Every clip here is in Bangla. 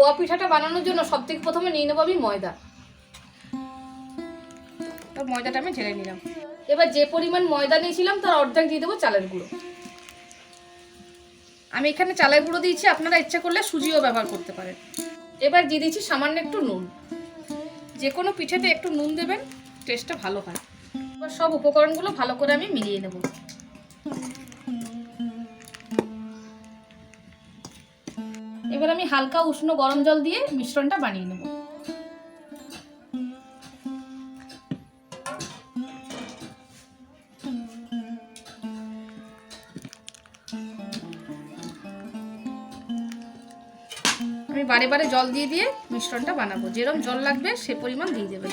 পোয়া পিঠাটা বানানোর জন্য সব থেকে প্রথমে নিয়ে নেব আমি ময়দা। তো ময়দাটা আমি ঢেলে নিলাম। এবার যে পরিমাণ ময়দা নিয়েছিলাম তার অর্ধেক দিয়ে দেবো চালের গুঁড়ো। আমি এখানে চালের গুঁড়ো দিয়েছি আপনারা ইচ্ছা করলে সুজিও ব্যবহার করতে পারেন। এবার দিয়ে দিচ্ছি সামান্য একটু নুন। যে কোনো পিঠেতে একটু নুন দেবেন টেস্টটা ভালো হয়। এবার সব উপকরণগুলো ভালো করে আমি মিলিয়ে নেব। এবার আমি হালকা উষ্ণ গরম জল দিয়ে মিশ্রণটা বানিয়ে নেব। আমি বারে বারে জল দিয়ে দিয়ে মিশ্রণটা বানাবো। যেরকম জল লাগবে সে পরিমাণ দিয়ে দেবেন।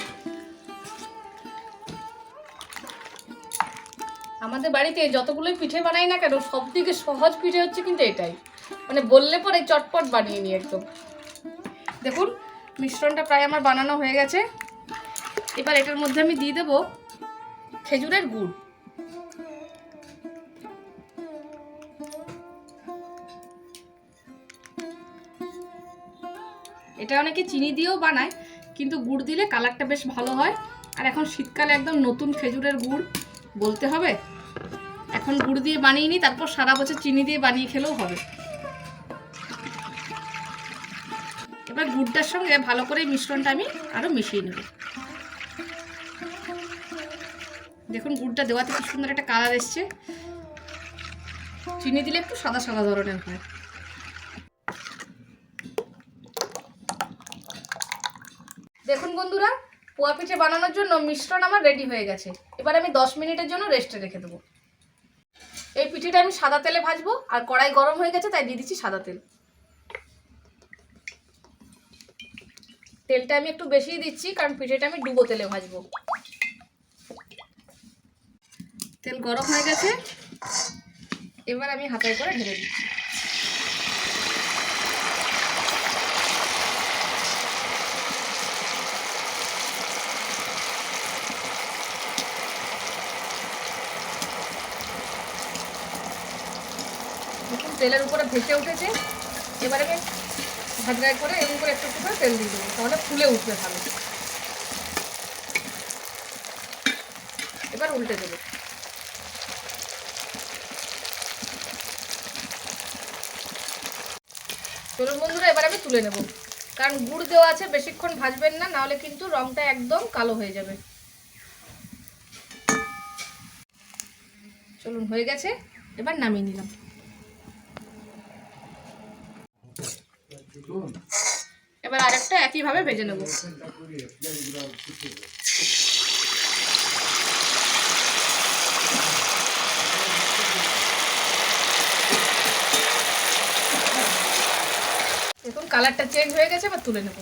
আমাদের বাড়িতে যতগুলোই পিঠে বানাই না কেন সব থেকে সহজ পিঠে হচ্ছে কিন্তু এটাই। মানে বললে পরে চটপট বানিয়ে নিই একদম। দেখুন, মিশ্রণটা প্রায় আমার বানানো হয়ে গেছে। এবার এটার মধ্যে আমি দিয়ে দেবো খেজুরের গুড়। এটা অনেকে চিনি দিয়েও বানায়, কিন্তু গুড় দিলে কালারটা বেশ ভালো হয়। আর এখন শীতকালে একদম নতুন খেজুরের গুড়, বলতে হবে। এখন গুড় দিয়ে বানিয়ে নিই, তারপর সারা বছর চিনি দিয়ে বানিয়ে খেলেও হবে। এবার গুড়টার সঙ্গে ভালো করে মিশ্রণটা আমি আরও মিশিয়ে নেব। দেখুন, গুড়টা দেওয়াতে কি সুন্দর একটা কালার এসছে। চিনি দিলে একটু সাদা সাদা ধরনের হয়। দেখুন বন্ধুরা, পোয়া পিঠে বানানোর জন্য মিশ্রণ আমার রেডি হয়ে গেছে। এবার আমি দশ মিনিটের জন্য রেস্টে রেখে দেবো। এই পিঠেটা আমি সাদা তেলে ভাজবো, আর কড়াই গরম হয়ে গেছে, তাই দিয়ে দিচ্ছি সাদা তেল। তেলটা আমি একটু বেশিই দিচ্ছি, কারণ পিঠেটা আমি ডুবো তেলে ভাজবো। তেল গরম হয়ে গেছে। এবার আমি হাতায় করে ঢেলে দিচ্ছি। তেলের উপরে ভেসে উঠেছে। এবারে আমি ভাজগায় করে এরকম করে একটু একটু করে তেল দিয়ে দেবো, তাহলে ফুলে উঠবে ভালো। এবার উল্টে দেবো। চলুন বন্ধুরা, এবার আমি তুলে নেব। কারণ গুড় দেওয়া আছে, বেশিক্ষণ ভাজবেন না, নাহলে কিন্তু রংটা একদম কালো হয়ে যাবে। চলুন, হয়ে গেছে। এবার নামিয়ে নিলাম। এবার আরেকটা একইভাবে ভেজে নেব। দেখুন, কালারটা চেঞ্জ হয়ে গেছে, এবার তুলে নেব।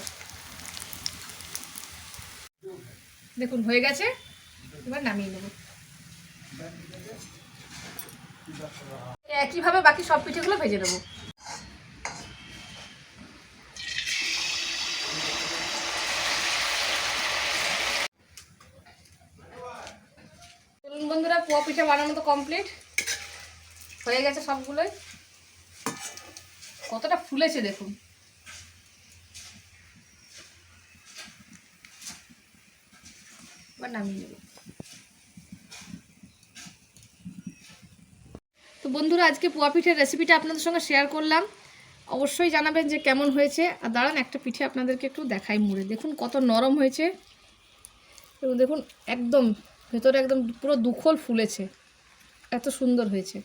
দেখুন, হয়ে গেছে, এবার নামিয়ে নেব। একইভাবে বাকি সব পিঠেগুলো ভেজে নেব চলুন বন্ধুরা পোয়া পিঠা বানানো তো কমপ্লিট হয়ে গেছে সবগুলোই। কতটা ফুলেছে দেখুন। নামিয়ে তো বন্ধুরা, আজকে পোয়া পিঠের রেসিপিটা আপনাদের সঙ্গে শেয়ার করলাম। অবশ্যই জানাবেন যে কেমন হয়েছে। আর দাঁড়ান, একটা পিঠে আপনাদেরকে একটু দেখাই মুড়ে। দেখুন কত নরম হয়েছে। এবং দেখুন, একদম ভেতরে একদম পুরো দুখল ফুলেছে। এত সুন্দর হয়েছে।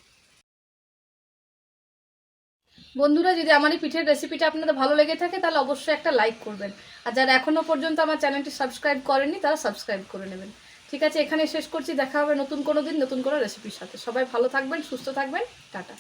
বন্ধুরা, যদি আমার এই পিঠের রেসিপিটা আপনাদের ভালো লেগে থাকে, তাহলে অবশ্যই একটা লাইক করবেন। আর যারা এখনও পর্যন্ত আমার চ্যানেলটি সাবস্ক্রাইব করেননি, তারা সাবস্ক্রাইব করে নেবেন। ঠিক আছে এখানে শেষ করছি। দেখা হবে নতুন কোনো দিন, নতুন কোনো রেসিপির সাথে। সবাই ভালো থাকবেন, সুস্থ থাকবেন। টাটা।